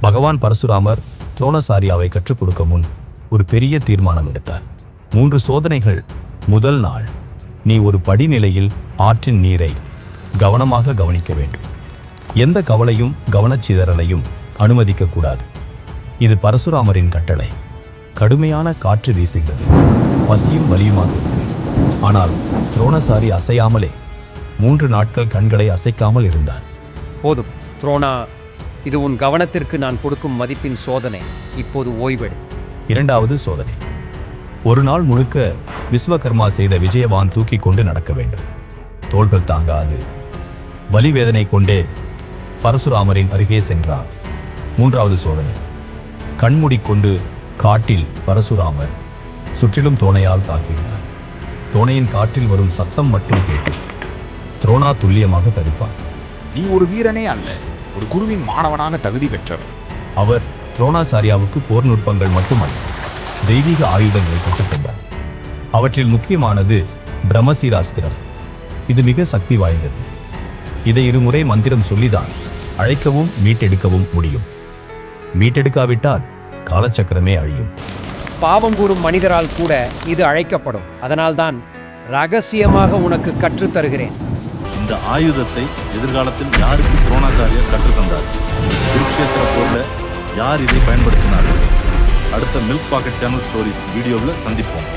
பகவான் பரசுராமர் துரோணசாரியாவை கற்றுக் கொடுக்க முன் ஒரு பெரிய தீர்மானம் எடுத்தார். மூன்று சோதனைகள் முதல் நாள். நீ ஒரு படிநிலையில் ஆற்றின் நீரை கவனமாக கவனிக்க வேண்டும். எந்த கவலையும் கவனச்சிதறலையும் அனுமதிக்க கூடாது இது பரசுராமரின் கட்டளை. கடுமையான காற்று வீசுகிறது. பசியும் வலியுமாக ஆனால் துரோணசாரி அசையாமலே மூன்று நாட்கள் கண்களை அசைக்காமல் இருந்தார். போதும். துரோணா இது உன் கவனத்திற்கு நான் கொடுக்கும் மதிப்பின் சோதனை. இப்போது ஓய்வெடு. இரண்டாவது சோதனை. ஒரு நாள் முழுக்க விஸ்வகர்மா செய்த விஜயவான் தூக்கி கொண்டு நடக்க வேண்டும். தோள்கள் தாங்காது. வலி வேதனை கொண்டே பரசுராமரின் அருகே சென்றார். மூன்றாவது சோதனை. கண்மூடிக்கொண்டு காட்டில் பரசுராமர் சுற்றிலும் தோணையால் தாக்கினார் தோணையின் காற்றில் வரும் சத்தம் மட்டும் கேட்டு துரோணா துல்லியமாக தடுப்பார் நீ ஒரு வீரனே அல்ல. ஒரு குருவின் மாணவனாக தகுதி பெற்றவர். அவர் துரோணாசாரியாவுக்கு போர் நுட்பங்கள் மட்டுமல்ல தெய்வீக ஆயுதங்களை கற்றுக்கொண்டார் அவற்றில் முக்கியமானது பிரம்மசீராஸ்திரம். இது மிக சக்தி வாய்ந்தது. இதை இருமுறை மந்திரம் சொல்லிதான் அழைக்கவும் மீட்டெடுக்கவும் முடியும். மீட்டெடுக்காவிட்டால் காலச்சக்கரமே அழியும். பாவம் கூறும் மனிதரால் கூட இது அழைக்கப்படும். அதனால்தான் ரகசியமாக உனக்கு கற்றுத் தருகிறேன் இந்த ஆயுதத்தை எதிர்காலத்தில் யாருக்கு துரோணாச்சாரியர் கற்றுத்தந்தார் குருக்ஷேத்திர போரில் யார் இதை பயன்படுத்தினார்கள்? அடுத்த மில்க் பாக்கெட் சேனல் ஸ்டோரிஸ் வீடியோவில் சந்திப்போம்.